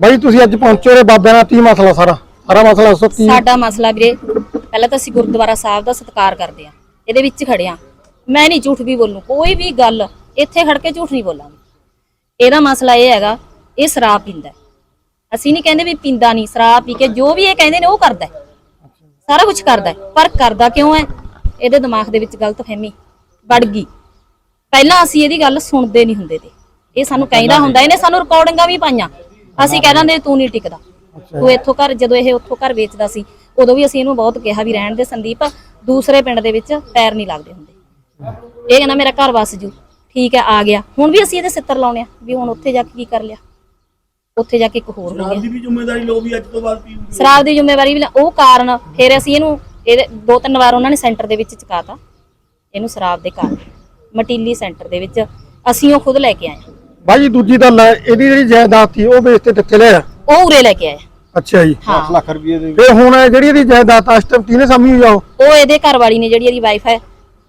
ਬਾਈ ਤੁਸੀਂ ਅੱਜ ਪਹੁੰਚੇ ਹੋ ਬਾਬਿਆਂ ਨਾਲ ਕੀ ਮਸਲਾ ਸਾਰਾ? ਸਾਰਾ ਮਸਲਾ ਦੱਸੋ ਕੀ? ਸਾਡਾ ਮਸਲਾ ਵੀਰੇ ਪਹਿਲਾਂ ਤਾਂ ਅਸੀਂ ਗੁਰਦੁਆਰਾ ਸਾਹਿਬ ਦਾ ਸਤਿਕਾਰ ਕਰਦੇ ਆ ਇਹਦੇ ਵਿੱਚ ਖੜੇ ਆ ਮੈਂ ਨਹੀਂ ਝੂਠ ਵੀ ਬੋਲੂ ਕੋਈ ਵੀ ਗੱਲ ਇੱਥੇ ਖੜ ਕੇ ਝੂਠ ਨਹੀਂ ਬੋਲਾਂਗੀ। ਇਹਦਾ ਮਸਲਾ ਇਹ ਹੈਗਾ ਇਹ ਸ਼ਰਾਬ ਪੀਂਦਾ। ਅਸੀਂ ਨਹੀਂ ਕਹਿੰਦੇ ਵੀ ਪੀਂਦਾ ਨਹੀਂ ਸ਼ਰਾਬ ਪੀ ਕੇ ਜੋ ਵੀ ਇਹ ਕਹਿੰਦੇ ਨੇ ਉਹ ਕਰਦਾ। ਸਾਰਾ ਕੁਝ ਕਰਦਾ। ਪਰ ਕਰਦਾ ਕਿਉਂ ਹੈ? ਇਹਦੇ ਦਿਮਾਗ ਦੇ ਵਿੱਚ ਗਲਤ ਫਹਿਮੀ ਵੜ ਗਈ। ਪਹਿਲਾਂ ਅਸੀਂ ਇਹਦੀ ਗੱਲ ਸੁਣਦੇ ਨਹੀਂ ਹੁੰਦੇ ਤੇ। ਇਹ ਸਾਨੂੰ ਕਹਿੰਦਾ ਹੁੰਦਾ ਇਹਨੇ ਸਾਨੂੰ ਰਿਕਾਰਡਿੰਗਾਂ ਵੀ ਪਾਈਆਂ। ਅਸੀਂ ਕਹਿ ਦਿੰਦੇ ਤੂੰ ਨਹੀਂ ਟਿਕਦਾ। ਤੂੰ ਇੱਥੋਂ ਘਰ ਜਦੋਂ ਇਹ ਉੱਥੋਂ ਘਰ ਵੇਚਦਾ ਸੀ ਉਦੋਂ ਵੀ ਅਸੀਂ ਇਹਨੂੰ ਬਹੁਤ ਕਿਹਾ ਵੀ ਰਹਿਣ ਦੇ ਸੰਦੀਪ ਦੂਸਰੇ ਪਿੰਡ ਦੇ ਵਿੱਚ ਪੈਰ ਨਹੀਂ ਲੱਗਦੇ ਹੁੰਦੇ। ਇਹ ਕਹਿੰਦਾ ਮੇਰਾ ਘਰ ਵਸ ਜੂ। ਠੀਕ ਹੈ ਆ ਗਿਆ। ਹੁਣ ਵੀ ਅਸੀਂ ਇਹਦੇ ਸਿੱਤਰ ਲਾਉਣੇ ਆ ਵੀ ਹੁਣ ਉੱਥੇ ਜਾ ਕੇ ਕੀ ਕਰ ਲਿਆ? ਉੱਥੇ ਜਾ ਕੇ ਇੱਕ ਹੋਰ ਹੋ ਗਿਆ ਦੀ ਵੀ ਜ਼ਿੰਮੇਵਾਰੀ ਲੋ ਵੀ ਅੱਜ ਤੋਂ ਬਾਅਦ ਪੀ ਸ਼ਰਾਬ ਦੀ ਜ਼ਿੰਮੇਵਾਰੀ ਵੀ ਲੈ- ਉਹ ਕਾਰਨ ਫਿਰ ਅਸੀਂ ਇਹਨੂੰ ਇਹਦੇ ਦੋ ਤਿੰਨ ਵਾਰ ਉਹਨਾਂ ਨੇ ਸੈਂਟਰ ਦੇ ਵਿੱਚ ਚਕਾਤਾ। ਇਹਨੂੰ ਸ਼ਰਾਬ ਦੇ ਕਾਰਨ ਮਟੀਲੀ ਸੈਂਟਰ ਦੇ ਵਿੱਚ ਅਸੀਂ ਉਹ ਖੁਦ ਲੈ ਕੇ ਆਏ ਹਾਂ। ਬਾਈ ਦੂਜੀ ਗੱਲ ਹੈ ਇਹਦੀ ਜਿਹੜੀ ਜਾਇਦਾਦ ਸੀ ਉਹ ਵੇਚ ਤੇ ਕਿੱਥੇ ਲਿਆ ਉਹ ਉਰੇ ਲੈ ਕੇ ਆਏ। ਅੱਛਾ ਜੀ। ਹਾਂ। ਲੱਖ ਰੁਪਏ ਦੇ ਤੇ ਹੁਣ ਇਹ ਜਿਹੜੀ ਇਹਦੀ ਜਾਇਦਾਦ ਆ, ਇਸ ਟਾਈਮ ਕਿਹਨੇ ਸਾਂਭੀ ਹੋਈ ਆ ਉਹ? ਉਹ ਇਹਦੇ ਘਰ ਵਾਲੀ ਨੇ ਜਿਹੜੀ ਇਹਦੀ ਵਾਈਫ ਹੈ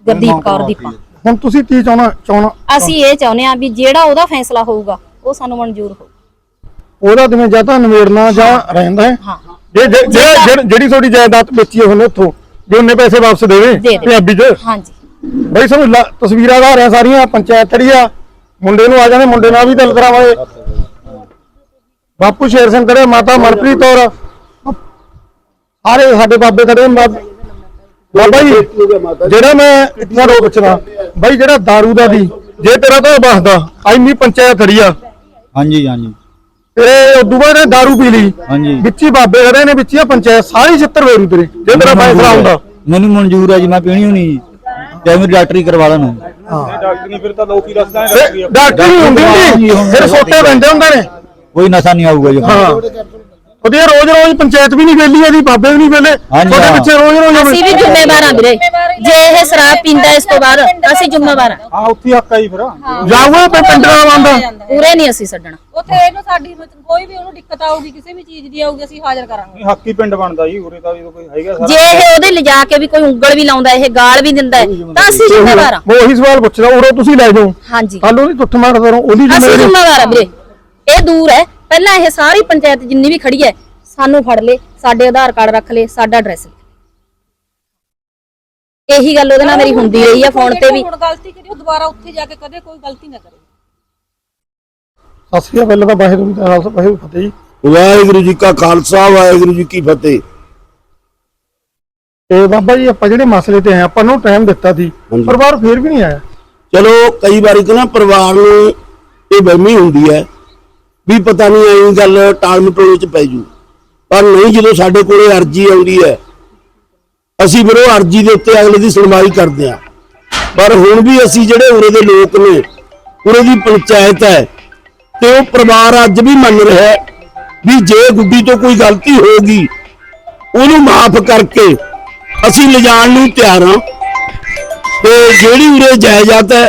ਗੁਰਦੀਪ ਕੌਰ ਦੀਪਾ। ਹੁਣ ਤੁਸੀਂ ਕੀ ਚਾਹਣਾ ਚਾਹਣਾ? ਅਸੀਂ ਇਹ ਚਾਹੁੰਦੇ ਆ ਵੀ ਜਿਹੜਾ ਉਹਦਾ ਫੈਸਲਾ ਹੋਊਗਾ ਉਹ ਸਾਨੂੰ ਮਨਜ਼ੂਰ ਹੋ ਉਹਦਾ ਜਿਵੇਂ ਜਾਂ ਤਾਂ ਨਿਵੇੜਨਾ ਜਾਂ ਰਹਿੰਦਾ ਹੈ। ਹਾਂ ਜੇ ਜੇ- ਜੇ- ਜਿਹੜੀ- ਜਿਹੜੀ ਤੁਹਾਡੀ ਜਾਇਦਾਦ ਵੇਚੀ ਹੈ ਉਹਨੇ ਉੱਥੋਂ ਜੇ ਉਹਨੇ ਪੈਸੇ ਵਾਪਸ ਦੇਵੇ ਦੇ ਦੇ। ਪੰਜਾਬੀ ਚ। ਹਾਂਜੀ। ਬਈ ਸਾਨੂੰ ਲ- ਤਸਵੀਰਾਂ ਦਾ ਰਿਹਾ ਸਾਰੀਆਂ ਪੰਚਾਇਤ ਆ ਮੁੰਡੇ ਨੂੰ ਆ ਜਾਂਦੇ ਮੁੰਡੇ ਨਾਲ ਵੀ ਗੱਲ ਕਰਾਵਾਂਗੇ ਬਾਪੂ ਸ਼ੇਰ ਸਿੰਘ ਕਰੇ ਮਾਤਾ ਮਨਪ੍ਰੀਤ ਕੌਰ ਸਾਰੇ ਸਾਡੇ ਬਾਬੇ ਖੜੇ ਨੇ ਬਾਬ- ਬਾਬਾ ਜੀ ਜਿਹੜਾ ਮੈਂ ਇਤਨਾ ਰੋ ਪੁੱਛਣਾ ਬਾਈ ਜਿਹੜਾ दारू ਦਾ ਦੀ ਜੇ ਤੇਰਾ ਤਾਂ ਬਸਦਾ ਐਨੀ ਪੰਚਾਇਤ ਖੜੀ ਆ ਹਾਂਜੀ ਹਾਂਜੀ ਤੇ ਉਦੋਂ ਬਾਅਦ ਇਹਨੇ दारू ਪੀ ਲਈ ਹਾਂਜੀ ਵਿੱਚ ਹੀ ਬਾਬੇ ਖੜੇ ਨੇ ਵਿੱਚ ਹੀ ਆ ਪੰਚਾਇਤ ਸਾਰੀ ਛਿੱਤਰ ਵੇਰੂ ਤੇਰੇ ਜੇ ਤੇਰਾ ਫੈਸਲਾ ਹੁੰਦਾ ਮੈਨੂੰ ਮਨਜ਼ੂਰ ਹੈ ਜੀ ਮੈਂ ਪੀਣੀ ਹੋਣੀ ਜੀ ਮੇਰੀ ਡਾਕਟਰੀ ਕਰਵਾ ਲੈਣ। ਡਾਕਟਰ ਨਹੀਂ ਫਿਰ ਤਾਂ ਲੋਕ ਹੀ ਰਸਤਾ ਤੇ ਡਾਕਟਰ ਹੁੰਦੀ ਹੁੰਦੀ ਫਿਰ ਸੋਟੇ ਬੰਦੇ ਹੁੰਦੇ ਨੇ। ਕੋਈ ਨਸ਼ਾ ਨਹੀਂ ਆਊਗਾ ਜੀ। ਹਾਂ। ਉਹਦੀ ਰੋਜ਼ ਰੋਜ਼ ਪੰਚਾਇਤ ਵੀ ਨਹੀਂ ਵੇਲੀ ਇਹਦੀ ਬਾਬੇ ਵੀ ਨਹੀਂ ਵੇਲੇ। ਹਾਂਜੀ, ਹਾਂ। ਪਿੱਛੇ ਰੋਜ਼ ਰੋਜ਼ ਅਸੀਂ ਵੀ ਜ਼ਿੰਮੇਵਾਰ ਆ ਵੀਰੇ। ਜੇ ਇਹ ਸ਼ਰਾਬ ਪੀਂਦਾ ਇਸ ਤੋਂ ਬਾਅਦ ਅਸੀਂ ਜ਼ਿੰਮੇਵਾਰ ਆ ਹਾਂ ਉੱਥੇ ਹੀ ਹੱਕ ਆ ਜੀ ਫਿਰ। ਜਾਊਗਾ ਤੇ ਪਿੰਡ ਦਾ ਬੰਦਾ? ਪੂਰੇ ਨਹੀਂ ਅਸੀਂ ਛੱਡਣਾ। ਉੱਥੇ ਇਹਨੂੰ ਸਾਡੀ ਮਤਲਬ ਕੋਈ ਵੀ ਉਹਨੂੰ ਦਿੱਕਤ ਆਊਗੀ ਕਿਸੇ ਵੀ ਚੀਜ਼ ਦੀ ਆਊਗੀ ਅਸੀਂ ਹਾਜ਼ਰ ਕਰਾਂਗੇ। ਨਹੀਂ ਹੱਕ ਹੀ ਪਿੰਡ ਬਣਦਾ ਜੀ ਉਰੇ ਤਾਂ ਜਦੋਂ ਕੋਈ ਹੈਗਾ ਸਾਰਾ। ਜੇ ਇਹ ਉਹਦੇ ਲਿਜਾ ਕੇ ਵੀ ਕੋਈ ਉਂਗਲ ਵੀ ਲਾਉਂਦਾ ਇਹ ਗਾਲ ਵੀ ਦਿੰਦਾ ਹੈ, ਤਾਂ ਅਸੀਂ ਜ਼ਿੰਮੇਵਾਰ ਆ ਮੈਂ ਉਹੀ ਸਵਾਲ ਪੁੱਛਦਾ ਉਰੋਂ ਤੁਸੀਂ ਲੈ ਜਾਓ। ਹਾਂਜੀ। ਕੱਲ ਉਹਦੀ ਟੁੱਟ ਮਾਰ ਕਰੋ ਉਹਦੀ ਅਸੀਂ ਜ਼ਿੰਮੇਵਾਰੀ। ਜ਼ਿੰਮੇਵਾਰ ਆ ਵੀਰੇ। ਇਹ ਦੂਰ ਹੈ ਪਹਿਲਾਂ ਇਹ ਸਾਰੀ ਪੰਚਾਇਤ ਜਿੰਨੀ ਵੀ ਖੜੀ ਹੈ ਸਾਨੂੰ ਫੜ ਲੇ ਸਾਡੇ ਆਧਾਰ ਕਾਰਡ ਰੱਖ ਲੇ ਸਾਡਾ ਐਡਰੈਸ ਇਹੀ ਗੱਲ ਉਹਦੇ ਨਾਲ ਮੇਰੀ ਹੁੰਦੀ ਰਹੀ ਆ ਫੋਨ ਤੇ ਵੀ। ਹੁਣ ਗਲਤੀ ਕਰੀ ਉਹ ਦੁਬਾਰਾ ਉੱਥੇ ਜਾ ਕੇ ਕਦੇ ਕੋਈ ਗਲਤੀ ਨਾ ਕਰੇ। ਸਤਿ ਸ੍ਰੀ ਅਕਾਲ ਤਾਂ ਵਾਹਿਗੁਰੂ ਦਾ ਖਾਲਸਾ ਵਾਹਿਗੁਰੂ ਫਤਿਹ ਜੀ। ਵਾਹਿਗੁਰੂ ਜੀ ਕਾ ਖਾਲਸਾ ਵਾਹਿਗੁਰੂ ਜੀ ਕੀ ਫਤਿਹ। ਤੇ ਬਾਬਾ ਜੀ ਆਪਾਂ ਜਿਹੜੇ ਮਸਲੇ ਤੇ ਆਏ ਆਪਾਂ ਨੂੰ ਟਾਈਮ ਦਿੱਤਾ ਸੀ ਹਾਂਜੀ। ਪਰਿਵਾਰ ਫੇਰ ਵੀ ਨਹੀਂ ਆਇਆ। ਚਲੋ ਕਈ ਵਾਰੀ ਤਾਂ ਨਾ ਪਰਿਵਾਰ ਨੂੰ ਇਹ ਵਹਿਮੀ ਹੁੰਦੀ ਹੈ ਵੀ ਪਤਾ ਨਹੀਂ ਐਂ ਗੱਲ ਟਾਲ ਮਟੋਲੇ ਚ ਪੈ ਜੂ। ਪਰ ਨਹੀਂ, ਜਦੋਂ ਸਾਡੇ ਕੋਲੇ ਅਰਜੀ ਆਉਂਦੀ ਹੈ, ਅਸੀਂ ਫਿਰ ਉਹ ਅਰਜੀ ਦੇ ਉੱਤੇ ਅਗਲੇ ਦੀ ਸੁਣਵਾਈ ਕਰਦੇ ਹਾਂ। ਪਰ ਹੁਣ ਵੀ ਅਸੀਂ ਜਿਹੜੇ ਉਰੇ ਦੇ ਲੋਕ ਨੇ, ਉਰੇ ਦੀ ਪੰਚਾਇਤ ਹੈ, ਤੇ ਉਹ ਪਰਿਵਾਰ ਅੱਜ ਵੀ ਮੰਨ ਰਿਹਾ ਹੈ ਵੀ ਜੇ ਗੁੱਡੀ ਤੋਂ ਕੋਈ ਗਲਤੀ ਹੋ ਗਈ, ਉਹਨੂੰ ਮਾਫ ਕਰਕੇ ਅਸੀਂ ਲਿਜਾਣ ਨੂੰ ਤਿਆਰ ਹਾਂ। ਤੇ ਜਿਹੜੀ ਉਰੇ ਜਾਇਦਾਦ ਹੈ,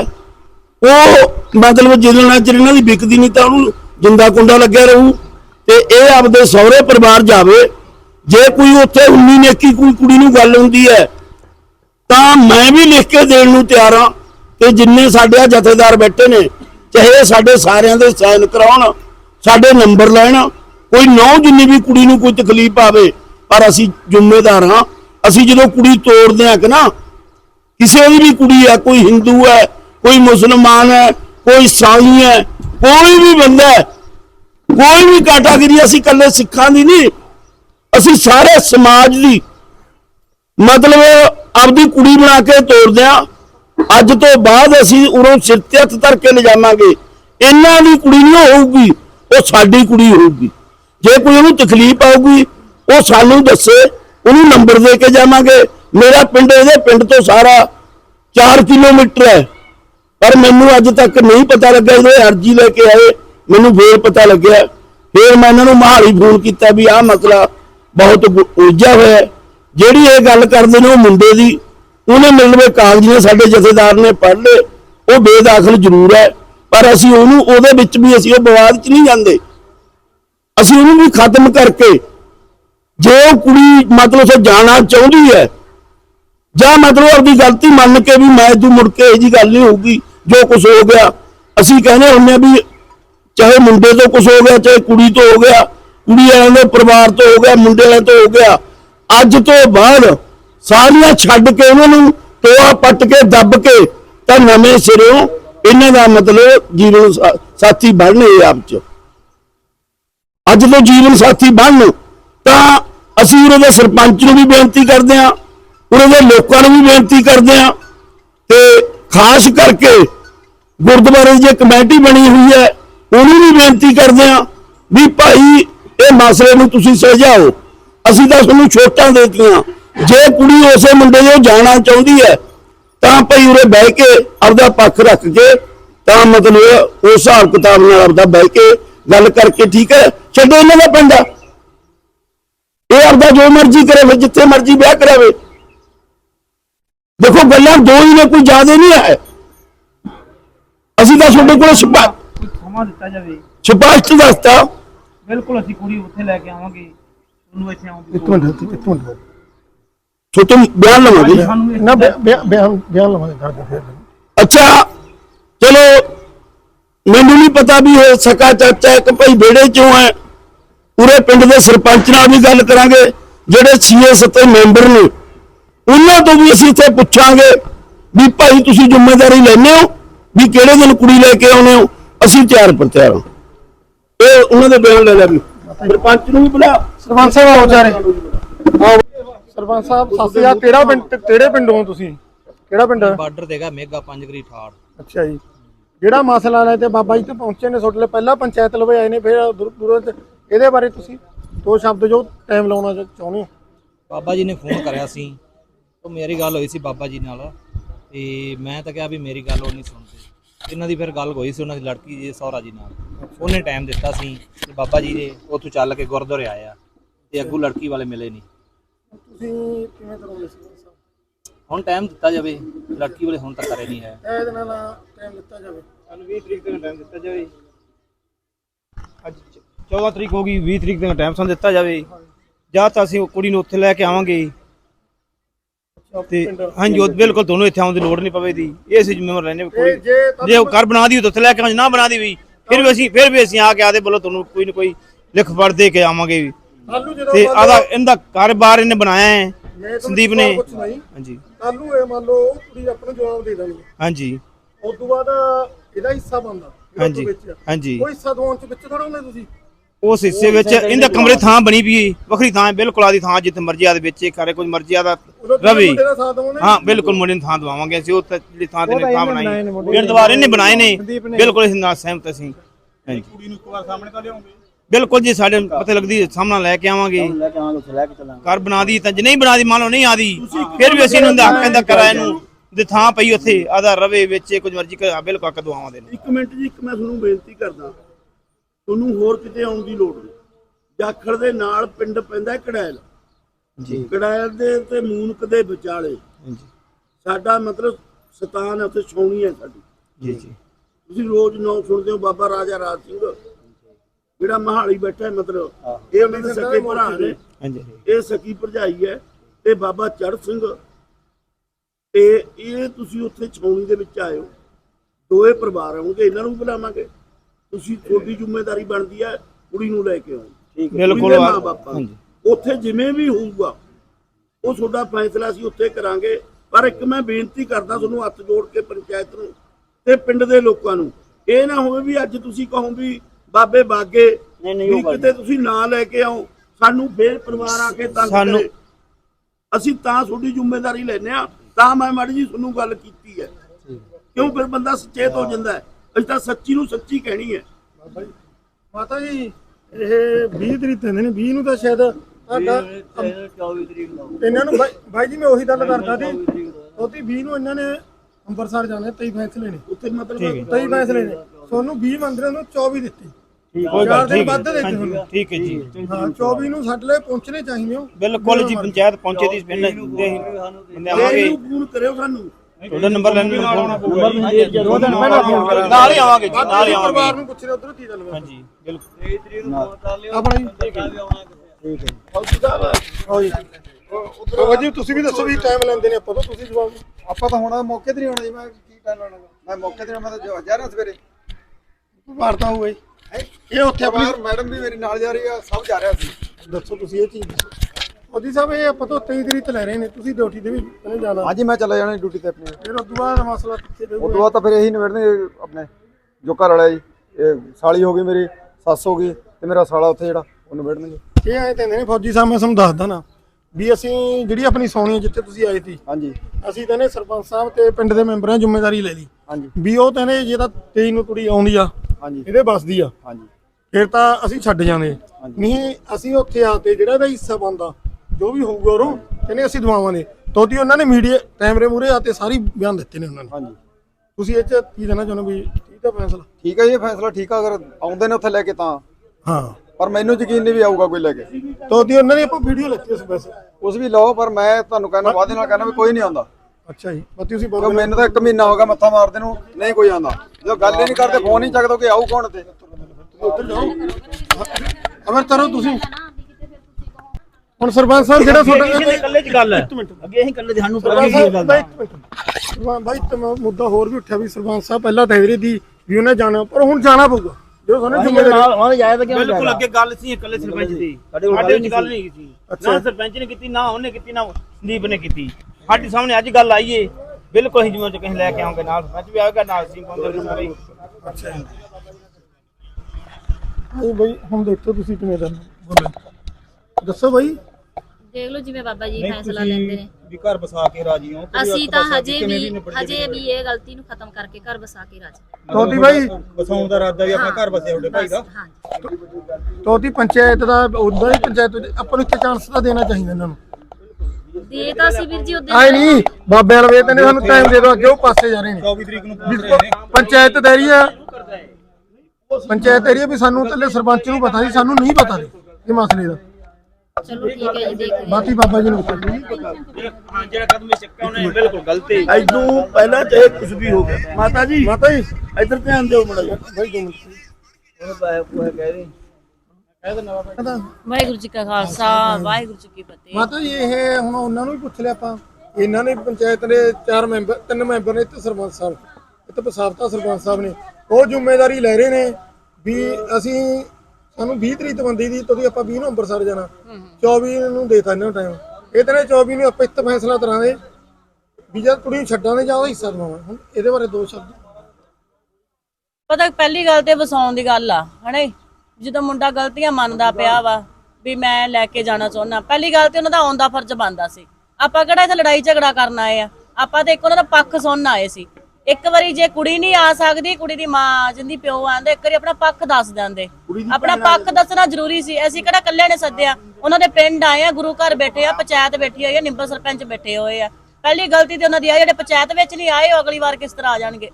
ਉਹ ਮਤਲਬ ਜਿਹਦੇ ਨਾਲ ਚਿਰ ਇਹਨਾਂ ਦੀ ਵਿਕਦੀ ਨਹੀਂ ਤਾਂ ਉਹਨੂੰ ਜਿੰਦਾ ਕੁੰਡਾ ਲੱਗਿਆ ਰਹੂ ਤੇ ਇਹ ਆਪਦੇ ਸਹੁਰੇ ਪਰਿਵਾਰ ਜਾਵੇ। ਜੇ ਕੋਈ ਉੱਥੇ 19 ਨੇਕੀ ਕੋਈ ਕੁੜੀ ਨੂੰ ਗੱਲ ਹੁੰਦੀ ਹੈ, ਤਾਂ ਮੈਂ ਵੀ ਲਿਖ ਕੇ ਦੇਣ ਨੂੰ ਤਿਆਰ ਹਾਂ ਕਿ ਜਿੰਨੇ ਸਾਡੇ ਆ ਜਥੇਦਾਰ ਬੈਠੇ ਨੇ, ਚਾਹੇ ਸਾਡੇ ਸਾਰਿਆਂ ਦੇ ਸਾਈਨ ਕਰਾਉਣ, ਸਾਡੇ ਨੰਬਰ ਲੈਣ, ਕੋਈ ਨੌ ਜਿੰਨੀ ਵੀ ਕੁੜੀ ਨੂੰ ਕੋਈ ਤਕਲੀਫ ਆਵੇ, ਪਰ ਅਸੀਂ ਜ਼ਿੰਮੇਦਾਰ ਹਾਂ। ਅਸੀਂ ਜਦੋਂ ਕੁੜੀ ਤੋੜਦੇ ਆ ਕਿ ਨਾ, ਕਿਸੇ ਦੀ ਵੀ ਕੁੜੀ ਹੈ, ਕੋਈ ਹਿੰਦੂ ਹੈ, ਕੋਈ ਮੁਸਲਮਾਨ ਹੈ, ਕੋਈ ਸਾਈ ਹੈ ਕੋਈ ਵੀ ਬੰਦਾ ਕੋਈ ਵੀ ਕੈਟਾਗਰੀ ਅਸੀਂ ਇਕੱਲੇ ਸਿੱਖਾਂ ਦੀ ਨਹੀਂ, ਅਸੀਂ ਸਾਰੇ ਸਮਾਜ ਦੀ। ਮਤਲਬ ਆਪਦੀ ਕੁੜੀ ਬਣਾ ਕੇ ਤੋਰਦੇ ਆ ਅੱਜ ਤੋਂ ਬਾਅਦ ਅਸੀਂ ਉਰੋਂ ਸਿਰ ਤੇ ਹੱਥ ਧਰ ਕੇ ਲਿਜਾਵਾਂਗੇ। ਇਹਨਾਂ ਦੀ ਕੁੜੀ ਨਹੀਂ ਹੋਊਗੀ, ਉਹ ਸਾਡੀ ਕੁੜੀ ਹੋਊਗੀ। ਜੇ ਕੋਈ ਉਹਨੂੰ ਤਕਲੀਫ ਆਊਗੀ, ਉਹ ਸਾਨੂੰ ਦੱਸੇ, ਉਹਨੂੰ ਨੰਬਰ ਦੇ ਕੇ ਜਾਵਾਂਗੇ। ਮੇਰਾ ਪਿੰਡ ਇਹਦੇ ਪਿੰਡ ਤੋਂ ਸਾਰਾ 4 ਕਿਲੋਮੀਟਰ ਹੈ। ਪਰ ਮੈਨੂੰ ਅੱਜ ਤੱਕ ਨਹੀਂ ਪਤਾ ਲੱਗਾ ਜਦੋਂ ਇਹ ਅਰਜੀ ਲੈ ਕੇ ਆਏ, ਮੈਨੂੰ ਫੇਰ ਪਤਾ ਲੱਗਿਆ। ਫੇਰ ਮੈਂ ਇਹਨਾਂ ਨੂੰ ਮਹਾਲੀ ਫੋਨ ਕੀਤਾ ਵੀ ਆਹ ਮਸਲਾ ਬਹੁਤ ਗੁ- ਉਲਝਿਆ ਹੋਇਆ ਜਿਹੜੀ ਇਹ ਗੱਲ ਕਰਦੇ ਨੇ ਉਹ ਮੁੰਡੇ ਦੀ, ਉਹਨੇ ਮਿਲਵੇਂ ਕਾਗਜ਼ ਨੇ, ਸਾਡੇ ਜਥੇਦਾਰ ਨੇ ਪੜ੍ਹ ਲਏ, ਉਹ ਬੇਦਾਖਲ ਜ਼ਰੂਰ ਹੈ। ਪਰ ਅਸੀਂ ਉਹਨੂੰ, ਉਹਦੇ ਵਿੱਚ ਵੀ ਅਸੀਂ ਉਹ ਵਿਵਾਦ 'ਚ ਨਹੀਂ ਜਾਂਦੇ। ਅਸੀਂ ਉਹਨੂੰ ਵੀ ਖਤਮ ਕਰਕੇ ਜੇ ਉਹ ਕੁੜੀ ਮਤਲਬ ਉੱਥੇ ਜਾਣਾ ਚਾਹੁੰਦੀ ਹੈ, ਜਾਂ ਮਤਲਬ ਆਪਣੀ ਗਲਤੀ ਮੰਨ ਕੇ ਵੀ ਮੈਂ, ਤੂੰ ਮੁੜ ਕੇ ਇਹ ਜੀ ਗੱਲ ਨਹੀਂ ਹੋਊਗੀ ਜੋ ਕੁਝ ਹੋ ਗਿਆ। ਅਸੀਂ ਕਹਿੰਦੇ ਹੁੰਨੇ ਆ ਵੀ ਚਾਹੇ ਮੁੰਡੇ ਤੋਂ ਕੁਝ ਹੋ ਗਿਆ, ਚਾਹੇ ਕੁੜੀ ਤੋਂ ਹੋ ਗਿਆ, ਕੁੜੀ ਵਾਲਿਆਂ ਦੇ ਪਰਿਵਾਰ ਤੋਂ ਹੋ ਗਿਆ, ਮੁੰਡੇ ਵਾਲਿਆਂ ਤੋਂ ਹੋ ਗਿਆ, ਅੱਜ ਤੋਂ ਬਾਅਦ ਸਾਰੀਆਂ ਛੱਡ ਕੇ ਉਹਨਾਂ ਨੂੰ ਟੋਆ ਪੱਟ ਕੇ ਦੱਬ ਕੇ ਤਾਂ ਨਵੇਂ ਸਿਰੋਂ ਇਹਨਾਂ ਦਾ ਮਤਲਬ ਜੀਵਨ ਸਾ- ਸਾਥੀ ਬਣਨੇ ਆਪ ਚ। ਅੱਜ ਤੋਂ ਜੀਵਨ ਸਾਥੀ ਬਣਨ, ਤਾਂ ਅਸੀਂ ਉਰੇ ਦੇ ਸਰਪੰਚ ਨੂੰ ਵੀ ਬੇਨਤੀ ਕਰਦੇ ਹਾਂ, ਉਰੇ ਦੇ ਲੋਕਾਂ ਨੂੰ ਵੀ ਬੇਨਤੀ ਕਰਦੇ ਹਾਂ ਤੇ ਖਾਸ ਕਰਕੇ ਗੁਰਦੁਆਰੇ ਦੀ ਜੇ ਕਮੇਟੀ ਬਣੀ ਹੋਈ ਹੈ, ਉਹਨੂੰ ਵੀ ਬੇਨਤੀ ਕਰਦੇ ਹਾਂ ਵੀ ਭਾਈ, ਇਹ ਮਸਲੇ ਨੂੰ ਤੁਸੀਂ ਸੁਲਝਾਓ। ਅਸੀਂ ਤਾਂ ਤੁਹਾਨੂੰ ਛੋਟਾਂ ਦੇਤੀਆਂ। ਜੇ ਕੁੜੀ ਉਸੇ ਮੁੰਡੇ ਦੇ ਜਾਣਾ ਚਾਹੁੰਦੀ ਹੈ, ਤਾਂ ਭਾਈ ਉਰੇ ਬਹਿ ਕੇ ਆਪਦਾ ਪੱਖ ਰੱਖ ਕੇ, ਤਾਂ ਮਤਲਬ ਉਸ ਹਿਸਾਬ ਕਿਤਾਬ ਨਾਲ ਆਪਦਾ ਬਹਿ ਕੇ ਗੱਲ ਕਰਕੇ ਠੀਕ ਹੈ, ਛੱਡੋ ਇਹਨਾਂ ਦਾ ਪਿੰਡ। ਇਹ ਆਪਦਾ ਜੋ ਮਰਜ਼ੀ ਕਰੇ, ਫਿਰ ਜਿੱਥੇ ਮਰਜ਼ੀ ਵਿਆਹ ਕਰਾਵੇ। ਦੇਖੋ ਗੱਲਾਂ ਦੋ ਹੀ ਨੇ ਕੋਈ ਜ਼ਿਆਦਾ ਨਹੀਂ ਹੈ। ਅਸੀਂ ਤਾਂ ਤੁਹਾਡੇ ਕੋਲ ਛਪਾ ਸਮਾਂ ਦਿੱਤਾ ਜਾਵੇ। ਦੱਸਤਾ। ਬਿਲਕੁਲ ਅਸੀਂ ਕੁੜੀ ਉੱਥੇ ਲੈ ਕੇ ਆਵਾਂਗੇ। ਉਹਨੂੰ ਇੱਥੇ ਆਉਣ ਦੀ ਇੱਕ ਮਿੰਟ ਇੱਕ ਮਿੰਟ। ਤੁਹਾਨੂੰ ਬਿਆਨ ਲਵਾਂਗੇ ਸਾਨੂੰ ਨਾ ਬਿਆ- ਬਿਆ- ਬਿਆਨ ਬਿਆਨ ਲਵਾਂਗੇ ਕਰ ਦੇ ਫਿਰ। ਅੱਛਾ ਚਲੋ ਮੈਨੂੰ ਨਹੀਂ ਪਤਾ ਵੀ ਇਹ ਸਕਾ ਚਾਚਾ ਇੱਕ ਭਾਈ ਵਿਹੜੇ ਚੋਂ ਹੈ। ਪੂਰੇ ਪਿੰਡ ਦੇ ਸਰਪੰਚ ਨਾਲ ਵੀ ਗੱਲ ਕਰਾਂਗੇ ਜਿਹੜੇ ਸੀਐਸ ਤੇ ਮੈਂਬਰ ਨੇ। ਉਹਨਾਂ ਤੋਂ ਵੀ ਅਸੀਂ ਇੱਥੇ ਪੁੱਛਾਂਗੇ ਵੀ ਭਾਈ ਤੁਸੀਂ ਜ਼ਿੰਮੇਵਾਰੀ ਲੈਂਦੇ ਹੋ ਵੀ ਕਿਹੜੇ ਦਿਨ ਕੁੜੀ ਲੈ ਕੇ ਆਉਨੇ ਹੋ? ਅਸੀਂ ਤਿਆਰ ਪਰ ਤਿਆਰ ਹਾਂ। ਇਹ ਉਹਨਾਂ ਦੇ ਬਿਆਨ ਲੈ ਲੈ ਵੀ। ਸਰਪੰਚ ਨੂੰ ਵੀ ਬੁਲਾ। ਸਰਪੰਚ ਸਾਹਿਬ ਆਓ ਆਓ। ਸਰਪੰਚ ਸਾਹਿਬ ਸਤਿ ਸ਼੍ਰੀ ਅਕਾਲ। ਕਿਹੜਾ ਪਿੰਡ ਕਿਹੜੇ ਪਿੰਡੋਂ ਹੋ ਤੁਸੀਂ? ਕਿਹੜਾ ਪਿੰਡ? ਬਾਰਡਰ ਦੇਗਾ ਮੇਗਾ 5 ਗਰੀ ਠਾੜ। ਅੱਛਾ ਜੀ। ਜਿਹੜਾ ਮਸਲਾ ਲੈ ਤੇ ਬਾਬਾ ਜੀ ਤੇ ਪਹੁੰਚੇ ਨੇ ਤੁਹਾਡੇ ਲਈ। ਪਹਿਲਾਂ ਪੰਚਾਇਤ ਲਵੇ ਆਏ ਨੇ ਫਿਰ ਦੂਰ ਇਹਦੇ ਬਾਰੇ ਤੁਸੀਂ ਦੋ ਸ਼ਬਦ ਜੋ ਟਾਈਮ ਲਾਉਣਾ ਚਾਹੁੰਦੇ ਹੋ। ਬਾਬਾ ਜੀ ਨੇ ਫੋਨ ਕਰਿਆ ਸੀ। ਉਹ ਮੇਰੀ ਗੱਲ ਹੋਈ ਸੀ ਬਾਬਾ ਜੀ ਨਾਲ ਤੇ ਮੈਂ ਤਾਂ ਕਿਹਾ ਵੀ ਮੇਰੀ ਗੱਲ ਉਹ ਨਹੀਂ ਸੁਣਦੇ। ਇਹਨਾਂ ਦੀ ਫਿਰ ਗੱਲ ਹੋਈ ਸੀ ਉਹਨਾਂ ਦੀ ਲੜਕੀ ਜੀ ਸਹੁਰਾ ਜੀ ਨਾਲ। ਉਹਨੇ ਟਾਈਮ ਦਿੱਤਾ ਸੀ ਤੇ ਬਾਬਾ ਜੀ ਨੇ ਉੱਥੋਂ ਚੱਲ ਕੇ ਗੁਰਦੁਆਰੇ ਆਇਆ ਤੇ ਅੱਗੂ ਲੜਕੀ ਵਾਲੇ ਮਿਲੇ ਨਹੀਂ ਤੁਸੀਂ ਕਿਵੇਂ ਕਰੋਗੇ ਹੁਣ ਟਾਈਮ ਦਿੱਤਾ ਜਾਵੇ ਲੜਕੀ ਵਾਲੇ ਹੁਣ ਤੱਕ ਕਰੇ ਨਹੀਂ ਹੈ। ਇਹ ਦਿਨਾਂ ਦਾ ਟਾਈਮ ਦਿੱਤਾ ਜਾਵੇ। ਸਾਨੂੰ 20 ਤਰੀਕ ਤੱਕ ਟਾਈਮ ਦਿੱਤਾ ਜਾਵੇ। ਅੱਜ 14 ਤਰੀਕ ਹੋ ਗਈ 20 ਤਰੀਕ ਤੱਕ ਟਾਈਮ ਸਾਨੂੰ ਦਿੱਤਾ ਜਾਵੇ। ਜਾਂ ਤਾਂ ਅਸੀਂ ਉਹ ਕੁੜੀ ਨੂੰ ਉੱਥੇ ਲੈ ਕੇ ਆਵਾਂਗੇ। ਤੇ ਹਾਂਜੀ ਉਹ ਬਿਲਕੁਲ ਤੁਹਾਨੂੰ ਇੱਥੇ ਆਉਣ ਦੀ ਲੋੜ ਨਹੀਂ ਪਵੇਗੀ। ਇਹ ਅਸੀਂ ਜ਼ਿੰਮੇਵਾਰ ਲੈਣੇ ਕੋਈ ਜੇ ਉਹ ਘਰ ਬਣਾ ਦੀ ਤਾਂ ਲੈ ਕੇ ਆਵਾਂਗੇ ਨਾ ਬਣਾ ਦੀ ਵੀ। ਫਿਰ ਵੀ ਅਸੀਂ ਫਿਰ ਵੀ ਅਸੀਂ ਆ ਕੇ ਆਦੇ ਬੋਲੋ ਤੁਹਾਨੂੰ ਕੋਈ ਨਾ ਕੋਈ ਲਿਖ ਪੜ ਦੇ ਕੇ ਆਵਾਂਗੇ ਵੀ। ਤੇ ਆਦਾ ਇਹਦਾ ਘਰ-ਬਾਰ ਇਹਨੇ ਬਣਾਇਆ ਹੈ ਸੰਦੀਪ ਨੇ। ਹਾਂਜੀ। ਕੱਲ ਨੂੰ ਇਹ ਮੰਨ ਲਓ ਕੁੜੀ ਆਪਣਾ ਜਵਾਬ ਦੇ ਦੇਣਗੇ। ਹਾਂਜੀ। ਉਸ ਤੋਂ ਬਾਅਦ ਇਹਦਾ ਹਿੱਸਾ ਬਣਦਾ ਹਾਂਜੀ। ਹਾਂਜੀ। ਉਹ ਹਿੱਸਾ ਦਵਾਉਣ ਚ ਵਿੱਚ ਖੜੋਗੇ ਤੁਸੀਂ? ਉਸ ਹਿੱਸੇ ਵਿੱਚ ਇਹਦਾ ਕਮਰੇ ਥਾਂ ਬਣੀ ਵੀ ਹੈ, ਵੱਖਰੀ ਥਾਂ ਹੈ, ਬਿਲਕੁਲ ਆਦੀ ਥਾਂ ਜਿੱਥੇ ਮਰਜ਼ੀ ਆਦੇ ਵਿੱਚ ਕਰੇ ਕੋਈ ਮਰਜ਼ੀ ਆਦਾ ਰਵੀ। ਦਾ ਹਾਂ ਬਿਲਕੁਲ ਮੁੰਡੇ ਨੂੰ ਥਾਂ ਦਵਾਵਾਂਗੇ ਅਸੀਂ ਉਹ ਤਾਂ ਜਿਹੜੀ ਥਾਂ ਤੇ ਨੇ ਥਾਂ ਇਹਨੇ ਬਣਾਈ ਬਣਾਏ ਨੇ ਮੁੰਡੇ ਪਿੰਡ ਦੁਆਰੇ ਨੇ ਬਣਾਏ ਨੇ। ਬਿਲਕੁਲ ਇਸ ਨਾਲ ਸਹਿਮਤ ਅਸੀਂ। ਹਾਂਜੀ। ਕੁੜੀ ਨੂੰ ਇੱਕ ਵਾਰ ਸਾਹਮਣੇ ਤਾਂ ਲਿਆਉਂਗੇ? ਬਿਲਕੁਲ ਜੀ ਸਾਡੇ ਨੂੰ ਪਤਾ ਲੱਗਦੀ ਸਾਹਮਣਾ ਲੈ ਕੇ ਆਵਾਂਗੇ। ਲੈ ਕੇ ਆਵਾਂਗੇ ਉੱਥੇ ਲੈ ਕੇ ਚੱਲਾਂਗੇ। ਘਰ ਬਣਾ ਦੀ ਤਾਂ ਜੇ ਨਹੀਂ ਬਣਾ ਦੀ ਮੰਨ ਲਓ ਨਹੀਂ ਆਦੀ ਫਿਰ ਵੀ ਅਸੀਂ ਇਹਨੂੰ ਦਾ ਕਹਿੰਦਾ ਕਿਰਾਏ ਨੂੰ ਦੇ ਥਾਂ ਪਈ ਉੱਥੇ ਆਦਾ ਰਵੇ ਵਿੱਚ ਕੁਝ ਮਰਜ਼ੀ ਕਰ ਬਿਲਕੁਲ ਹੱਕ ਦਵਾਵਾਂ ਦੇ ਇੱਕ ਮਿੰਟ ਜੀ ਇੱਕ ਮੈਂ ਤੁਹਾਨੂੰ ਬੇਨਤੀ ਕਰਦਾ। ਤੁਹਾਨੂੰ ਹੋਰ ਕਿਤੇ ਆਉਣ ਦੀ ਲੋੜ ਨਹੀਂ। ਜਾਖੜ ਦੇ ਨਾਲ ਪਿੰਡ ਪੈਂਦਾ ਹੈ ਕੜੈਲ। ਜੀ। ਕੜੈਲ ਦੇ ਤੇ ਮੂਨਕ ਦੇ ਵਿਚਾਲੇ। ਹਾਂਜੀ। ਸਾਡਾ ਮਤਲਬ ਸਤਾਨ ਹੈ ਉੱਥੇ ਛਾਉਣੀ ਹੈ ਸਾਡੀ। ਜੀ ਜੀ। ਤੁਸੀਂ ਰੋਜ਼ ਨਾਂ ਸੁਣਦੇ ਹੋ ਬਾਬਾ ਰਾਜਾ ਰਾਜ ਸਿੰਘ। ਜਿਹੜਾ ਮਹਾਲੀ ਬੈਠਾ ਹੈ ਮਤਲਬ ਇਹ ਉਹਨਾਂ ਦੇ ਸਕੇ ਭਰਾ ਨੇ। ਹਾਂਜੀ। ਇਹ ਸਕੀ ਭਰਜਾਈ ਹੈ ਤੇ ਬਾਬਾ ਚੜ ਸਿੰਘ। ਤੇ ਇਹ ਤੁਸੀਂ ਉੱਥੇ ਛਾਉਣੀ ਦੇ ਵਿੱਚ ਆਇਓ। ਦੋਏ ਪਰਿਵਾਰ ਆਉਣਗੇ ਇਹਨਾਂ ਨੂੰ ਬੁਲਾਵਾਂਗੇ। ਤੁਸੀਂ ਤੁਹਾਡੀ ਜ਼ਿੰਮੇਵਾਰੀ ਬਣਦੀ ਹੈ ਕੁੜੀ ਨੂੰ ਲੈ ਕੇ ਆਓ। ਬਿਲਕੁਲ। ਹਾਂਜੀ। ਉੱਥੇ ਜਿਵੇਂ ਵੀ ਹੋਊਗਾ ਉਹ ਤੁਹਾਡਾ ਫੈਸਲਾ ਅਸੀਂ ਉੱਥੇ ਕਰਾਂਗੇ। ਪਰ ਇੱਕ ਮੈਂ ਬੇਨਤੀ ਕਰਦਾ ਤੁਹਾਨੂੰ ਹੱਥ ਜੋੜ ਕੇ ਪੰਚਾਇਤ ਨੂੰ ਤੇ ਪਿੰਡ ਦੇ ਲੋਕਾਂ ਨੂੰ ਇਹ ਨਾ ਹੋਵੇ ਵੀ ਅੱਜ ਤੁਸੀਂ ਕਹੋ ਵੀ ਬਾਬੇ ਬਾਗੇ ਵੀ ਕਿਤੇ ਤੁਸੀਂ ਨਾਂ ਲੈ ਕੇ ਆਓ ਸਾਨੂੰ ਫੇਰ ਪਰਿਵਾਰ ਆ ਕੇ ਤੰਗ ਸਾਨੂੰ- ਕਰੇ। ਅਸੀਂ ਤਾਂ ਤੁਹਾਡੀ ਜ਼ਿੰਮੇਵਾਰੀ ਲੈਨੇ ਆ ਤਾਂ ਮੈਂ ਮਾੜੀ ਜੀ ਤੁਹਾਨੂੰ ਗੱਲ ਕੀਤੀ ਹੈ। ਕਿਉਂ ਫਿਰ ਬੰਦਾ ਸੁਚੇਤ ਹੋ। ਜਾਂਦਾ ਹੈ? ਅਸੀਂ ਤਾਂ ਸੱਚੀ ਨੂੰ ਸੱਚੀ ਕਹਿਣੀ ਹੈ। ਮਾਤਾ ਜੀ ਇਹ 20 ਤਰੀਕ ਤੇ ਨੇ 20 ਨੂੰ ਤਾਂ ਸ਼ਾਇਦ ਤੁਹਾਡਾ 24 ਤਰੀਕ ਨੂੰ ਇਹਨਾਂ ਨੂੰ ਬਾਈ- ਬਾਈ ਜੀ ਮੈਂ ਉਹੀ ਗੱਲ ਕਰਦਾ ਸੀ ਉਹਦੀ 20 ਨੂੰ ਇਹਨਾਂ ਨੇ ਅੰਮ੍ਰਿਤਸਰ ਜਾਣੇ 23 ਫੈਸਲੇ ਨੇ ਉੱਥੇ ਮਤਲਬ 23 ਫੈਸਲੇ ਨੇ ਤੁਹਾਨੂੰ 20 ਮੰਦਰਾਂ ਨੂੰ 24 ਦਿੱਤੀ। ਕੋਈ ਚਾਰ ਗੱਲ ਦਿਨ ਠੀਕ ਵੱਧ ਹੈ ਦੇ ਹਾਂਜੀ, ਤੁਹਾਨੂੰ। ਠੀਕ ਹੈ ਜੀ। ਹਾਂ 24 ਨੂੰ ਸਾਡੇ ਲਈ ਪਹੁੰਚਣੇ ਚਾਹੀਦੇ ਹੋ। ਬਿਲਕੁਲ ਜੀ ਪੰਚਾਇਤ ਪਹੁੰਚੇ ਦੀ ਪਿੰਡ ਦੇ ਬੰਦੇ ਆਵਾਂਗੇ ਇਹਨੂੰ ਫੋਨ ਕਰਿਓ ਸਾਨੂੰ। ਤੁਹਾਡਾ ਨੰਬਰ ਲੈਣ ਨੂੰ ਫੋਨ ਦੇ ਦਿਨ ਪਹਿਲਾਂ ਫੋਨ ਕਰਾਂਗੇ। ਨਾਲ ਹੀ ਆਵਾਂਗੇ ਜੀ ਨਾਲ ਹੀ ਪਰਿਵਾਰ ਆਵਾਂਗੇ ਨੂੰ ਪੁੱਛ ਰਹੇ ਉਧਰ ਕੀ ਗੱਲ ਹਾਂਜੀ ਬਿਲਕੁਲ। ਆਪਣਾ ਜੀ। ਠੀਕ ਹੈ ਹੋ ਜੀ। ਬਾਬਾ ਜੀ ਤੁਸੀਂ ਵੀ ਦੱਸੋ ਵੀ ਟਾਈਮ ਲੈਂਦੇ ਨੇ ਆਪਾਂ ਤੋਂ ਤੁਸੀਂ ਜਵਾਬ। ਆਪਾਂ ਤਾਂ ਹੁਣ ਮੌਕੇ ਤੇ ਨਹੀਂ ਹੋਣਾ ਜੀ ਮੈਂ ਕੀ ਟਾਈਮ ਲਾਉਣਾ ਮੈਂ ਮੌਕੇ ਤੇ ਮੈਂ ਤਾਂ ਜਾ- ਰਿਹਾ ਸਵੇਰੇ। ਵਾਰਤਾ ਜੀ। ਇਹ ਉੱਥੇ ਆਪਣੀ ਮੈਡਮ ਵੀ ਮੇਰੀ ਨਾਲ ਜਾ ਰਹੀ ਆ ਸਭ ਜਾ ਰਿਹਾ ਸੀ। ਦੱਸੋ ਤੁਸੀਂ ਇਹ ਚੀਜ਼। ਦੱਸੋ ਮੋਦੀ ਸਾਹਿਬ ਇਹ ਆਪਾਂ ਤੋਂ 23 ਤਰੀਕ ਤੇ ਲੈ ਰਹੇ ਨੇ ਤੁਸੀਂ ਡਿਊਟੀ ਤੇ ਵੀ ਨਹੀਂ ਜਾਣਾ। ਹਾਂਜੀ ਮੈਂ ਚਲਾ ਜਾਣਾ ਡਿਊਟੀ ਤੇ ਆਪਣੀ। ਫਿਰ ਉਸ ਤੋਂ ਬਾਅਦ ਮਸਲਾ ਕਿੱਥੇ ਉਸ ਤੋਂ ਬਾਅਦ ਤਾਂ ਫਿਰ ਇਹੀ ਨਿਬੜਨੇ ਆਪਣੇ ਜੋ ਘਰ ਵਾਲਾ ਜੀ ਇਹ ਸਾਲੀ ਹੋ ਗਈ ਮੇਰੀ ਸੱਸ ਹੋ ਗਈ ਤੇ ਮੇਰਾ ਸਾਲਾ ਉੱਥੇ ਜਿਹੜਾ ਉਹ ਨਿਬੜਨਗੇ ਇਹ ਆਏ ਤੇ ਨੇ ਫੌਜੀ ਸਾਹਿਬ ਮੈਂ ਤੁਹਾਨੂੰ ਦੱਸਦਾ ਨਾ ਵੀ ਅਸੀਂ ਜਿਹੜੀ ਆਪਣੀ ਸੋਣੀ ਜਿੱਥੇ ਤੁਸੀਂ ਆਏ ਸੀ ਹਾਂਜੀ। ਅਸੀਂ ਤਾਂ ਨੇ ਸਰਪੰਚ ਸਾਹਿਬ ਤੇ ਪਿੰਡ ਦੇ ਮੈਂਬਰਾਂ ਦੀ ਜ਼ਿੰਮੇਵਾਰੀ ਲੈ ਲਈ। ਹਾਂਜੀ। ਵੀ ਉਹ ਤਾਂ ਨੇ ਜੇ ਤਾਂ 23 ਨੂੰ ਕੁੜੀ ਆਉਂਦੀ ਆ ਹਾਂਜੀ। ਇਹਦੇ ਬਸਦੀ ਆ। ਹਾਂਜੀ। ਫਿਰ ਤਾਂ ਅਸੀਂ ਛੱਡ ਜਾਂਦੇ। ਨਹੀਂ ਅਸੀਂ ਉੱਥੇ ਆ ਤੇ ਜਿਹੜਾ ਇਹਦਾ ਹਿੱਸਾ ਬੰਦਾ ਜੋ ਵੀ ਹੋਊਗਾ ਉਹ ਕਹਿੰਦੇ ਅਸੀਂ ਦਵਾਵਾਂਗੇ। ਤੋਦੀ ਉਹਨਾਂ ਨੇ ਮੀਡੀਆ ਕੈਮਰੇ ਮੂਰੇ ਆ ਤੇ ਸਾਰੀ ਬਿਆਨ ਦਿੱਤੇ ਨੇ ਉਹਨਾਂ ਨੇ। ਹਾਂਜੀ। ਤੁਸੀਂ ਇਹ ਚ ਕੀ ਕਹਿਣਾ ਚਾਹੁੰਦੇ ਵੀ ਠੀਕ ਆ ਫੈਸਲਾ? ਠੀਕ ਹੈ ਜੀ ਇਹ ਫੈਸਲਾ ਠੀਕ ਆ ਅਗਰ ਆਉਂਦੇ ਨੇ ਉੱਥੇ ਲੈ ਕੇ ਤਾਂ। ਹਾਂ। ਪਰ ਮੈਨੂੰ ਯਕੀਨ ਨਹੀਂ ਵੀ ਆਊਗਾ ਕੋਈ ਲੈ ਕੇ। ਤੋਦੀ ਉਹਨਾਂ ਨੇ ਆਪਾਂ ਵੀਡੀਓ ਲੈਤੀ ਉਸ ਵੈਸੇ। ਉਸ ਵੀ ਲਓ ਪਰ ਮੈਂ ਤੁਹਾਨੂੰ ਕਹਿੰਦਾ ਵਾਅਦੇ ਨਾਲ ਕਹਿੰਦਾ ਵੀ ਕੋਈ ਨਹੀਂ ਆਉਂਦਾ। ਅੱਛਾ ਜੀ ਬਾਕੀ ਤੁਸੀਂ ਬੋਲੋ। ਮੈਨੂੰ ਤਾਂ ਇੱਕ ਮਹੀਨਾ ਹੋ ਗਿਆ ਮੱਥਾ ਮਾਰਦੇ ਨੂੰ ਨਹੀਂ ਕੋਈ ਆਉਂਦਾ। ਜਦੋਂ ਗੱਲ ਹੀ ਨਹੀਂ ਕਰਦੇ ਫੋਨ ਹੀ ਚੱਕਦਾ ਕਿ ਆਊ ਕੌਣ ਤੇ। ਉੱਧਰ ਜਾਓ। ਅਮਰ ਤਰੋ ਤੁਸੀਂ। ਹੁਣ ਸਰਪੰਚ ਸਾਹਿਬ ਜਿਹੜਾ ਤੁਹਾਡਾ ਇਕੱਲੇ ਚ ਗੱਲ ਹੈ। ਇੱਕ ਮਿੰਟ। ਅੱਗੇ ਅਸੀਂ ਕੱਲੇ ਸਾਨੂੰ ਸਾਹਿਬ ਬਾਈ ਇੱਕ ਮਿੰਟ। ਸਰਪੰਚ ਬਾਈ ਤੇ ਮੁੱਦਾ ਹੋਰ ਵੀ ਉੱਠਿਆ ਵੀ ਸਰਪੰਚ ਸਾਹਿਬ ਪਹਿਲਾਂ ਤਾਂ ਇਹਦੀ ਦੀ ਵੀ ਉਹਨੇ ਜਾਣਾ ਪਰ ਹੁਣ ਜਾਣਾ ਪਊਗਾ। ਜੋ ਸਾਨੂੰ ਜ਼ਿੰਮੇਵਾਰੀ ਉਹਨਾਂ ਜਾਇਆ ਤਾਂ ਕਿਉਂ ਬਿਲਕੁਲ ਅੱਗੇ ਗੱਲ ਸੀ ਇਕੱਲੇ ਸਰਪੰਚ ਦੀ। ਸਾਡੇ ਕੋਲ ਸਾਡੇ ਵਿੱਚ ਗੱਲ ਨਹੀਂ ਕੀਤੀ। ਨਾ ਸਰਪੰਚ ਨੇ ਕੀਤੀ ਨਾ ਉਹਨੇ ਕੀਤੀ ਨਾ ਸੰਦੀਪ ਨੇ ਕੀਤੀ। ਸਾਡੇ ਸਾਹਮਣੇ ਅੱਜ ਗੱਲ ਆਈ ਏ। ਬਿਲਕੁਲ ਅਸੀਂ ਜਿਵੇਂ ਕਹੀਂ ਲੈ ਕੇ ਆਉਂਗੇ ਨਾਲ। ਸਰਪੰਚ ਵੀ ਆਵੇਗਾ ਨਾਲ ਸਿੰਘ ਪਾਉਂਦੇ ਨੇ ਸਾਰੇ ਇਹ ਬਈ ਹੁਣ ਦੇਖੋ ਤੁਸੀਂ ਕਿਵੇਂ ਦਾ ਬੋਲੋ ਦੱਸੋ ਬਈ। ਦੇਖ ਲਓ ਜਿਵੇਂ ਬਾਬਾ ਜੀ ਫੈਸਲਾ ਲੈਂਦੇ ਨੇ। ਵੀ ਘਰ ਬਸਾ ਕੇ ਰਾਜੀ ਹੋ ਅਸੀਂ ਤਾਂ ਹਜੇ ਵੀ ਹਜੇ ਵੀ ਇਹ ਗਲਤੀ ਨੂੰ ਖਤਮ ਕਰਕੇ ਘਰ ਵਸਾ ਕੇ ਰਾਜੀ। ਤੋਤੀ ਬਾਈ। ਬਸਾਉਣ ਦਾ ਇਰਾਦਾ ਵੀ ਆਪਣਾ ਘਰ ਬਸੇ ਤੁਹਾਡੇ ਭਾਈ ਦਾ। ਤੋਤੀ ਪੰਚਾਇਤ ਦਾ ਉਦਾਂ ਹੀ ਪੰਚਾਇਤ ਆਪਾਂ ਨੂੰ ਇੱਕ ਚਾਂਸ ਤਾਂ ਦੇਣਾ ਚਾਹੀਦਾ ਇਹਨਾਂ ਨੂੰ। ਦੇ ਤਾਂ ਅਸੀਂ ਵੀਰ ਜੀ ਉਹਦੇ ਆਏ ਨਹੀਂ ਬਾਬੇ ਵਾਲੇ ਵੇਤ ਨੇ ਸਾਨੂੰ ਟਾਈਮ ਦੇ ਦਿਓ ਅੱਗੇ ਉਹ ਪਾਸੇ ਜਾ ਰਹੇ ਨੇ। 24 ਤਰੀਕ ਨੂੰ ਪੁੱਛ ਰਹੇ ਨੇ। ਪੰਚਾਇਤ ਦੇ ਰਹੀ ਆ ਪੰਚਾਇਤ ਏਰੀਆ ਵੀ ਸਾਨੂੰ ਤੇ ਸਰਪੰਚ ਨੂੰ ਪਤਾ ਸੀ ਸਾਨੂੰ ਨਹੀਂ ਪਤਾ ਸੀ ਇਹ ਮਸਲੇ ਦਾ। ਚਲੋ ਠੀਕ ਹੈ ਜੀ ਦੇਖ ਰਹੇ ਹਾਂ। ਬਾਕੀ ਬਾਬਾ ਜੀ ਨੂੰ ਹਾਂ ਜਿਹੜਾ ਕਦਮ ਇਹ ਚੱਕਿਆ ਉਹਨੇ ਬਿਲਕੁਲ ਗਲਤ। ਐਦੋਂ ਪਹਿਲਾਂ ਚਾਹੇ ਕੁਝ ਵੀ ਹੋ ਗਿਆ। ਮਾਤਾ ਜੀ ਮਾਤਾ ਜੀ। ਇੱਧਰ ਧਿਆਨ ਦਿਓ ਮੜਾ ਬਾਈ ਦੋ ਮਿੰਟ। ਵਾਹਿਗੁਰੂ ਜੀ ਕਾ ਖਾਲਸਾ ਵਾਹਿਗੁਰੂ ਜੀ ਕੀ ਫਤਿਹ। ਮਾਤਾ ਜੀ ਇਹ ਹੁਣ ਉਹਨਾਂ ਨੂੰ ਵੀ ਪੁੱਛ ਲਿਆ ਆਪਾਂ। ਇਹਨਾਂ ਨੇ ਪੰਚਾਇਤ ਦੇ ਚਾਰ ਮੈਂਬਰ ਤਿੰਨ ਮੈਂਬਰ ਨੇ ਤੇ ਸਰਪੰਚ ਸਾਹਿਬ। ਤੇ ਸਰਪੰਚ ਸਾਹਿਬ ਨੇ। ਉਹ ਜ਼ਿੰਮੇਵਾਰੀ ਲੈ ਰਹੇ ਨੇ ਵੀ ਅਸੀਂ ਸਾਨੂੰ 20 ਤਰੀਕ ਤੋਂ ਬੰਦੀ ਦੀ ਤੋਂ ਆਪਾਂ 20 ਨੂੰ ਅੰਮ੍ਰਿਤਸਰ ਜਾਣਾ। 24 ਨੂੰ ਦੇਤਾ ਇਹਨਾਂ ਟਾਈਮ ਇਹ ਤਾਂ 24 ਨੂੰ ਆਪਾਂ ਇੱਥੇ ਫੈਸਲਾ ਕਰਾਂਗੇ ਵੀ ਜਦ ਕੁੜੀ ਨੂੰ ਛੱਡਾਂਗੇ ਜਾਂ ਉਹਦਾ ਹਿੱਸਾ ਦਵਾਵਾਂ ਹੁਣ ਇਹਦੇ ਬਾਰੇ ਦੋ ਸ਼ਬਦ। ਪਤਾ ਪਹਿਲੀ ਗੱਲ ਤੇ ਵਸਾਉਣ ਦੀ ਗੱਲ ਆ ਹਣੇ ਜਦੋਂ ਮੁੰਡਾ ਗਲਤੀਆਂ ਮੰਨਦਾ ਪਿਆ ਵਾ ਵੀ ਮੈਂ ਲੈ ਕੇ ਜਾਣਾ ਚਾਹੁੰਦਾ ਪਹਿਲੀ ਗੱਲ ਤੇ ਉਹਨਾਂ ਦਾ ਆਉਣ ਦਾ ਫਰਜ਼ ਬਣਦਾ ਸੀ। ਆਪਾਂ ਕਿਹੜਾ ਇੱਥੇ ਲੜਾਈ ਝਗੜਾ ਕਰਨ ਆਏ ਆ? ਆਪਾਂ ਤੇ ਇੱਕ ਉਹਨਾਂ ਦਾ ਪੱਖ ਸੁਣਨ ਆਏ ਸੀ। ਇੱਕ ਵਾਰੀ ਜੇ ਕੁੜੀ ਨਹੀਂ ਆ ਸਕਦੀ ਕੁੜੀ ਦੀ ਮਾਂ ਜਿੰਦੀ ਪਿਓ ਆਂਦੇ ਇੱਕ ਵਾਰੀ ਆਪਣਾ ਪੱਖ ਦੱਸ ਦਿੰਦੇ। ਆਪਣਾ ਪੱਖ ਦੱਸਣਾ ਜ਼ਰੂਰੀ ਸੀ। ਅਸੀਂ ਕਿਹੜਾ ਇਕੱਲੇ ਨੇ ਸੱਦਿਆ? ਉਹਨਾਂ ਦੇ ਪਿੰਡ ਆਏ ਆ ਗੁਰੂ ਘਰ ਬੈਠੇ ਆ ਪੰਚਾਇਤ ਬੈਠੀ ਹੋਈ ਆ ਨਿੰਬਰ ਸਰਪੰਚ ਬੈਠੇ ਹੋਏ ਆ। ਪਹਿਲੀ ਗਲਤੀ ਤੇ ਉਹਨਾਂ ਦੀ ਆ ਜਿਹੜੇ ਪੰਚਾਇਤ ਵਿੱਚ ਨਹੀਂ ਆਏ ਉਹ ਅਗਲੀ ਵਾਰ ਕਿਸ ਤਰ੍ਹਾਂ ਆ ਜਾਣਗੇ?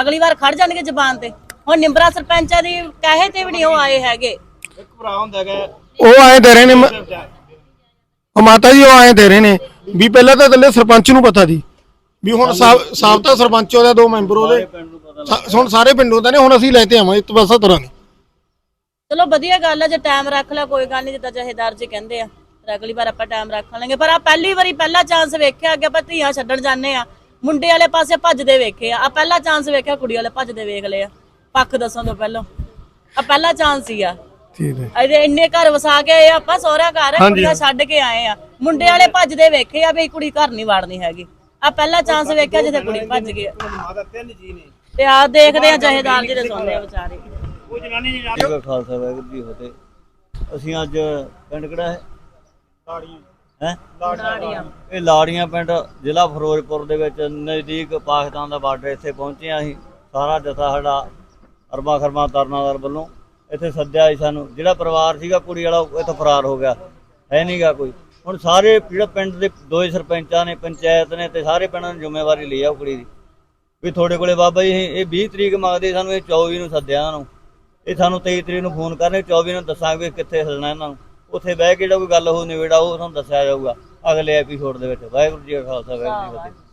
ਅਗਲੀ ਵਾਰ ਖੜ ਜਾਣਗੇ ਜ਼ਬਾਨ ਤੇ। ਹੁਣ ਨਿੰਬਰਾ ਸਰਪੰਚਾਂ ਦੀ ਕਹੇ ਤੇ ਵੀ ਨਹੀਂ ਉਹ ਆਏ ਹੈਗੇ। ਇੱਕ ਭਰਾ ਹੁੰਦਾ ਹੈਗਾ ਉਹ ਆਏ ਦੇ ਰਹੇ ਨੇ ਮ- ਉਹ ਮਾਤਾ ਜੀ ਉਹ ਆਏ ਦੇ ਰਹੇ ਨੇ। ਵੀ ਪਹਿਲਾਂ ਤਾਂ ਥੱਲੇ ਸਰਪੰਚ ਨੂੰ ਪਤਾ ਸੀ। ਵੀ ਹੁਣ ਸਾਬ- ਸਾਬਤਾ ਸਰਪੰਚ ਉਹਦਾ ਦੋ ਮੈਂਬਰ ਉਹਦੇ। ਸਾ- ਹੁਣ ਸਾਰੇ ਪਿੰਡੋਂ ਦਾ ਨੇ ਹੁਣ ਅਸੀਂ ਲੈ ਤੇ ਆਵਾਂ ਇੱਕ ਬਸ ਤਰ੍ਹਾਂ ਨਹੀਂ ਚਲੋ ਵਧੀਆ ਗੱਲ ਹੈ ਜੇ ਟਾਈਮ ਰੱਖ ਲੈ ਕੋਈ ਗੱਲ ਨਹੀਂ ਜਿੱਦਾਂ ਜਹੇਦਾਰ ਜੀ ਕਹਿੰਦੇ ਆ। ਫਿਰ ਅਗਲੀ ਵਾਰ ਆਪਾਂ ਟਾਈਮ ਰੱਖ ਲਾਂਗੇ। ਪਰ ਆ ਪਹਿਲੀ ਵਾਰੀ ਪਹਿਲਾ ਚਾਂਸ ਵੇਖਿਆ ਅੱਗੇ ਆਪਾਂ ਧੀਆਂ ਛੱਡਣ ਜਾਂਦੇ ਆ। ਮੁੰਡੇ ਵਾਲੇ ਪਾਸੇ ਭੱਜਦੇ ਵੇਖੇ ਆ। ਆ ਪਹਿਲਾ ਚਾਂਸ ਵੇਖਿਆ ਕੁੜੀ ਵਾਲੇ ਭੱਜਦੇ ਵੇਖ ਲਏ ਆ। ਪੱਖ ਦੱਸਣ ਤੋਂ ਪਹਿਲਾਂ। ਆ ਪਹਿਲਾ ਚਾਂਸ ਹੀ ਆ। ਠੀਕ ਹੈ। ਇਹਦੇ ਇੰਨੇ ਘਰ ਵਸਾ ਕੇ ਆਏ ਆ, ਆਪਾਂ ਸਹੁਰਾ ਘਰ ਕੁੜੀਆਂ ਛੱਡ ਕੇ ਆਏ ਆ। ਮੁੰਡੇ ਵਾਲੇ ਭੱਜਦੇ ਵੇਖੇ ਆ ਵੀ ਕੁੜੀ ਘਰ ਨਹੀਂ ਵੜਨੀ ਹੈਗੀ। ਆ ਪਹਿਲਾ ਚਾਂਸ ਵੇਖਿਆ ਜਿੱਥੇ ਕੁੜੀ ਭੱਜ ਗਈ ਆ। ਮਾਤਾ ਤਿੰਨ ਜੀ ਨੇ ਤੇ ਆ ਦੇਖਦੇ ਆ ਜਹੇਦਾਰ ਜੀ ਦੇ ਸੁਣਦੇ ਆ ਵਿਚਾਰੇ। ਉਹ ਜਨਾਨੀ ਜੀ ਜੀ ਕਾ ਖਾਲਸਾ ਵਾਹਿਗੁਰੂ ਜੀ ਫਤਿਹ। ਅਸੀਂ ਅੱਜ ਪਿੰਡ ਕਿਹੜਾ ਹੈ? ਹੈ? ਇਹ ਲਾੜੀਆਂ ਪਿੰਡ ਜ਼ਿਲ੍ਹਾ ਫਿਰੋਜ਼ਪੁਰ ਦੇ ਵਿੱਚ ਨਜ਼ਦੀਕ ਪਾਕਿਸਤਾਨ ਦਾ ਬਾਰਡਰ ਇੱਥੇ ਪਹੁੰਚੇ ਹਾਂ ਅਸੀਂ। ਸਾਰਾ ਜਥਾ ਸਾਡਾ ਅਰਬਾ ਖਰਮਾ ਤਰਨਾਦਾਰ ਵੱਲੋਂ ਇੱਥੇ ਸੱਦਿਆ ਸੀ ਸਾਨੂੰ। ਜਿਹੜਾ ਪਰਿਵਾਰ ਸੀਗਾ ਕੁੜੀ ਵਾਲਾ ਇੱਥੋਂ ਫਰਾਰ ਹੋ ਗਿਆ। ਹੈ ਨਹੀਂਗਾ ਕੋਈ। ਹੁਣ ਸਾਰੇ ਜਿਹੜਾ ਪਿੰਡ ਦੇ ਦੋਏ ਸਰਪੰਚਾਂ ਨੇ, ਪੰਚਾਇਤ ਨੇ ਤੇ ਸਾਰੇ ਪਿੰਡਾਂ ਨੇ ਜ਼ਿੰਮੇਵਾਰੀ ਲਈ ਆ ਉਹ ਕੁੜੀ ਦੀ। ਵੀ ਤੁਹਾਡੇ ਕੋਲੇ ਬਾਬਾ ਜੀ, ਇਹ ਇਹ 20 ਤਰੀਕ ਮੰਗਦੇ ਸਾਨੂੰ, ਇਹ 24 ਨੂੰ ਸੱਦਿਆ ਇਹਨਾਂ ਨੂੰ। ਇਹ ਸਾਨੂੰ 23 ਤਰੀਕ ਨੂੰ ਫੋਨ ਕਰਨੇ 24 ਨੂੰ ਦੱਸਾਂਗੇ ਵੀ ਕਿੱਥੇ ਹਿਲਣਾ ਇਹਨਾਂ ਨੂੰ। ਉੱਥੇ ਬਹਿ ਕੇ ਜਿਹੜਾ ਕੋਈ ਗੱਲ ਹੋ ਨਿਬੇੜਾ ਉਹ ਤੁਹਾਨੂੰ ਦੱਸਿਆ ਜਾਊਗਾ ਅਗਲੇ ਐਪੀਸੋਡ ਦੇ ਵਿੱਚ। ਵਾਹਿਗੁਰੂ ਜੀ ਕਾ ਖਾਲਸਾ, ਵਾਹਿਗੁਰੂ ਜੀ ਕੀ ਫਤਿਹ।